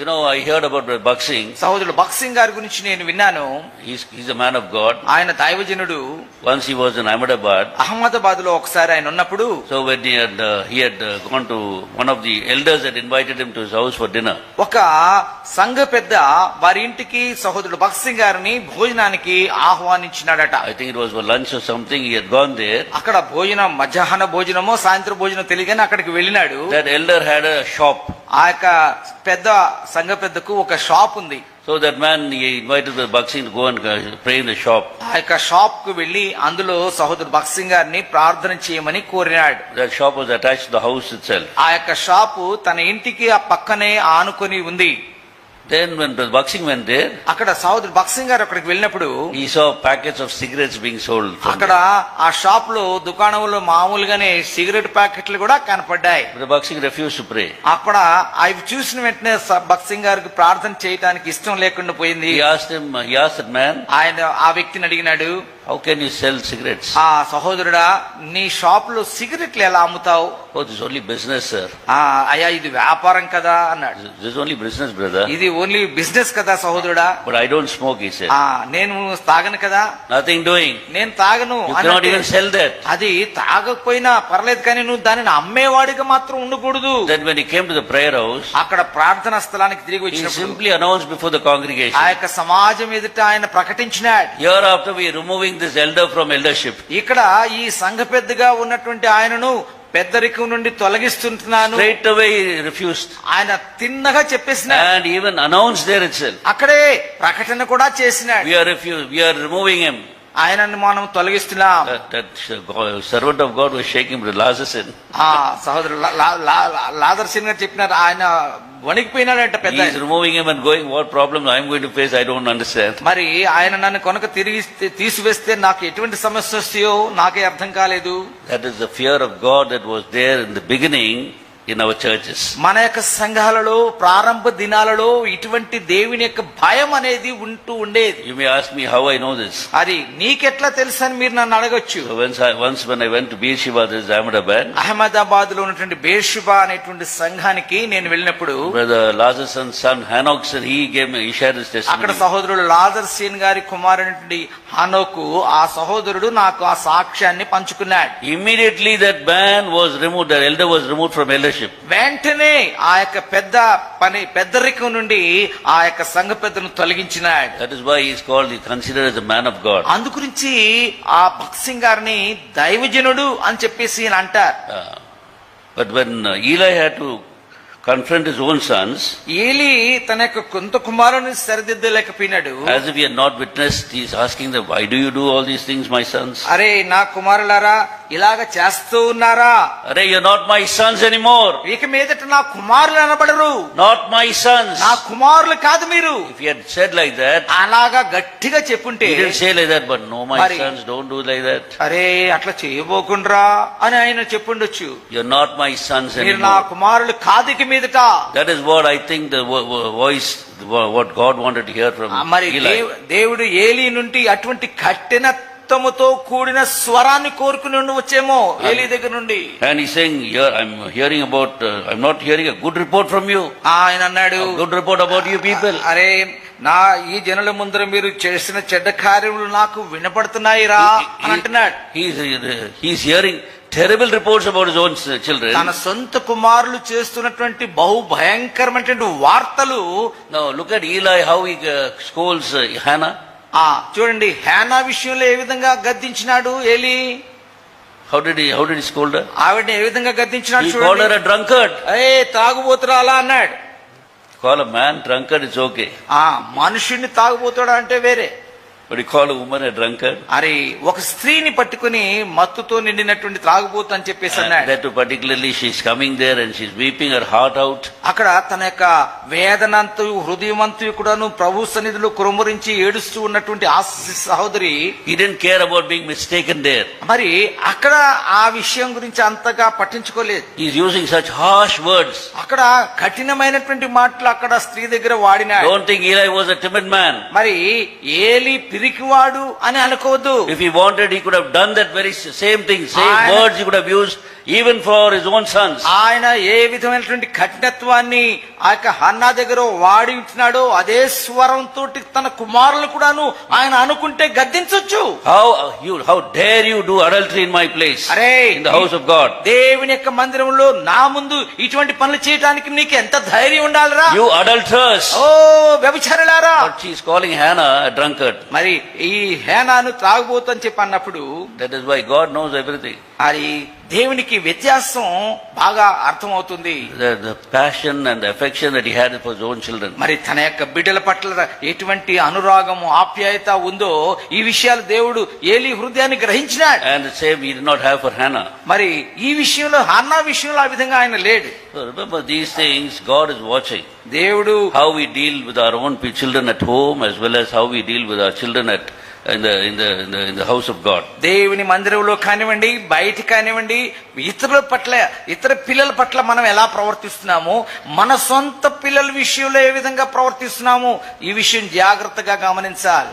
You know I heard about Bakht Singh సహోదరుడు బాక్సింగ్ గారి గురించి నేను విన్నాను. He's a man of God ఆయన దైవజనుడు. Once he was in Ahmedabad అహ్మదాబాద్లో ఒకసారి ఆయన ఉన్నప్పుడు so when he had he had one of the elders had invited him house for dinner ఒక సంఘ పెద్ద వారి ఇంటికి సహోదరుడు బాక్సింగ్ గారిని భోజనానికి ఆహ్వానించినాడట. I think it was lunch or something he had gone అక్కడ భోజనం మధ్యాహ్న భోజనము సాయంత్రం భోజనం తెలియగానే అక్కడికి వెళ్ళినాడు. దట్ ఎల్డర్ హ్యాడ్ షాప్ ఆ యొక్క పెద్ద సంఘ పెద్దకు ఒక షాప్ ఉంది. So that man Bakht Singh shop ఆ యొక్క షాప్కు వెళ్ళి అందులో సహోదరు బక్సింగ్ గారిని ప్రార్థన చేయమని కోరినాడు. షాప్ ద హౌస్ ఆ యొక్క షాప్ తన ఇంటికి ఆ పక్కనే ఆనుకొని ఉంది. Then when the boxing went there, అక్కడ సహోదరుడు బక్సింగ్ గారు అక్కడికి వెళ్ళినప్పుడు he saw packets of cigarettes being sold. from అక్కడ ఆ షాప్లో దుకాణంలో మామూలుగానే సిగరెట్ ప్యాకెట్లు కూడా కనపడ్డాయి boxing refused to pray. అక్కడ అవి చూసిన వెంటనే స- బక్సింగ్ గారికి ప్రార్థన చేయడానికి ఇష్టం లేకుండా పోయింది He asked him, he asked that man, ఆయన ఆ వ్యక్తిని అడిగినాడు how can you sell cigarettes? ఆ సహోదరుడా నీ షాప్లో సిగరెట్లు ఎలా అమ్ముతావు ఇస్ ఓన్లీ బిజినెస్ సార్ అయ్యా ఇది వ్యాపారం కదా అన్నాడు. ఇస్ ఓన్లీ బిజినెస్ బ్రదర్ ఇది ఓన్లీ బిజినెస్ కదా సహోదరుడా. బట్ ఐ డోంట్ స్మోక్ ఈ సార్ నేను తాగను కదా. నథింగ్ డూయింగ్ నేను తాగను సెల్ దట్ అది తాగకపోయినా పర్లేదు కానీ నువ్వు దానిని అమ్మేవాడికి మాత్రం ఉండకూడదు. That mean the prayer house అక్కడ ప్రార్థనా స్థలానికి తిరిగి వచ్చి simply announce before the congregation ఆ యొక్క సమాజం ఎదుట ఆయన ప్రకటించిన your off we removing this elder from eldership ఇక్కడ ఈ సంఘ పెద్దగా ఉన్నటువంటి ఆయనను పెద్దరికం నుండి తొలగిస్తున్నాను రైట్ అవే రిఫ్యూజ్ ఆయన తిన్నగా చెప్పేసిన and even announce there it అక్కడే ప్రకటన కూడా చేసిన we are we are removing him ఆయనను మనం తొలగిస్తున్నాం. సహోదరు లాదర్శన్ గారు చెప్పినారు ఆయన వణికిపోయినాడంట పెద్ద removing I am going what problem I'm going to face I don't understand మరి ఆయన నన్ను కొనక తిరిగి తీసివేస్తే నాకు ఎటువంటి సమస్య వస్తాయో నాకే అర్థం కాలేదు. That is the fear of God that was there in the beginning in our churches మన యొక్క సంఘాలలో ప్రారంభ దినాలలో ఇటువంటి దేవుని యొక్క భయం అనేది ఉంటూ ఉండేది. You may ask me how I know this అది నీకెట్లా తెలుసు అని మీరు నన్ను అడగొచ్చు. Once one I went to బీషిబాద్ is Ahmedabad అహ్మదాబాద్లో ఉన్నటువంటి బేషిబా అనేటువంటి సంఘానికి నేను వెళ్ళినప్పుడు లాజర్స్ సన్ హానోక్ సన్ అక్కడ సహోదరుడు లాజర్ సీన్ గారి కుమారుడి హనోకు ఆ సహోదరుడు నాకు ఆ సాక్ష్యాన్ని పంచుకున్నాడు. Immediately that man was remove their elder was remove from L eldership. వెంటనే ఆ యొక్క పెద్ద పని పెద్దరికం నుండి ఆ యొక్క సంఘ పెద్దను తొలగించినాడు That is why he is called, he is considered as a man of God. అందుగురించి ఆ భక్సింగ్ గారిని దైవజనుడు అని చెప్పేసి ఈయన అంటారు Uh, but when uh, Eli had to confront his own sons, ఏలి తన యొక్క కొంత కుమారుని సరిదిద్దలేకపోయినాడు as if he had not witnessed, he is asking them, why do you do all these things, my sons? అరే నా కుమారులారా ఇలాగ చేస్తూ ఉన్నారా? అరే you not my sons any more ఇక మీదట నా కుమారులు అనబడరు. నాట్ మై సన్స్ నా కుమారులు కాదు మీరు. ఇఫ్ యు సెడ్ లైక్ అలాగా గట్టిగా చెప్పుంటే you but no my sons don't do అరే అట్లా చేయబోకుండ్రా అని ఆయన చెప్పుండొచ్చు. You not my sons any నా కుమారులు కాదు ఇక మీదట. That is what I think the voice what God wanted to hear from మరి దేవుడు ఏలీ నుండి అటువంటి కట్టిన రక్తముతో కూడిన స్వరాన్ని కోరుకుని వచ్చేమో ఏలి దగ్గర నుండి. And about I'm not hearing a good report from you ఆయన అన్నాడు good report about you people అరే నా ఈ జనుల ముందర మీరు చేసిన చెడ్డ కార్యములు నాకు వినపడుతున్నాయి రా అని అంటున్నాడు. He's hearing terrible reports about own children తన సొంత కుమారులు చేస్తున్నటువంటి బహు భయంకరమైనటువంటి వార్తలు లుక్ అట్ ఈ లై హౌ హీ స్కూల్స్ హానా ఆ చూడండి హేనా విషయంలో ఏ విధంగా గద్దించినాడు ఏలి? Did he scold her? ఆవిడని ఏ విధంగా గద్దించినాడు చూడండి. అలా అన్నాడు. Okay. ఆ మనుషుణ్ణి తాగుబోతాడా అంటే వేరే. అరే ఒక స్త్రీని పట్టుకుని మత్తుతో నిండినటువంటి త్రాగుబోతు అని చెప్పేసి weeping her heart out. అక్కడ తన యొక్క వేదనంతు హృదయమంతు కూడాను ప్రభు సన్నిధిలో కురుమరించి ఏడుస్తూ ఉన్నటువంటి ఆ సహోదరి didn't care about being mistaken there. మరి అక్కడ ఆ విషయం గురించి అంతగా పట్టించుకోలేదు using such harsh words. అక్కడ కఠినమైనటువంటి మాటలు అక్కడ స్త్రీ దగ్గర was a timid man. మరి ఏలి పిరికివాడు అని అనుకోవద్దు. If you wanted you could have done that very same thing same words you could have used even for his own sons ఆయన ఏ విధమైనటువంటి కఠినత్వాన్ని ఆయొక్క హన్నా దగ్గర వాడి ఉంటున్నాడో అదే స్వరం తోటి తన కుమారులు కూడాను ఆయన అనుకుంటే గద్దించొచ్చు. How you how dare you do adultery in my place అరే in the house of God దేవుని యొక్క మందిరంలో నా ముందు ఇటువంటి పనులు చేయడానికి నీకు ఎంత ధైర్యం ఉండాలరా? యు అడల్టర్స్ ఓ వ్యభిచారులారా? She is calling Hannah drunkard మరి మరి ఈ హేనాను త్రాగబోతు చెప్పి అన్నప్పుడు that is why God knows everything అది దేవునికి వ్యత్యాసం బాగా అర్థమవుతుంది. Passion and affection that had for own children మరి తన యొక్క బిడ్డల పట్ల ఎటువంటి అనురాగం ఆప్యాయత ఉందో ఈ విషయాలు దేవుడు ఏలి హృదయాన్ని గ్రహించినాడు. And same he not have for Hannah మరి ఈ విషయంలో హానా విషయంలో ఆ విధంగా ఆయన లేడు. దీస్ థింగ్స్ గాడ్ దేవుడు how we deal with our own children at home how deal with our children children at, in, the, in, the, in, the, in the house of God. దేవుని మందిరంలో కానివ్వండి బయట కానివ్వండి ఇతరుల పట్ల ఇతర పిల్లల పట్ల మనం ఎలా ప్రవర్తిస్తున్నాము మన సొంత పిల్లల విషయంలో ఏ విధంగా ప్రవర్తిస్తున్నాము ఈ విషయం జాగ్రత్తగా గమనించాలి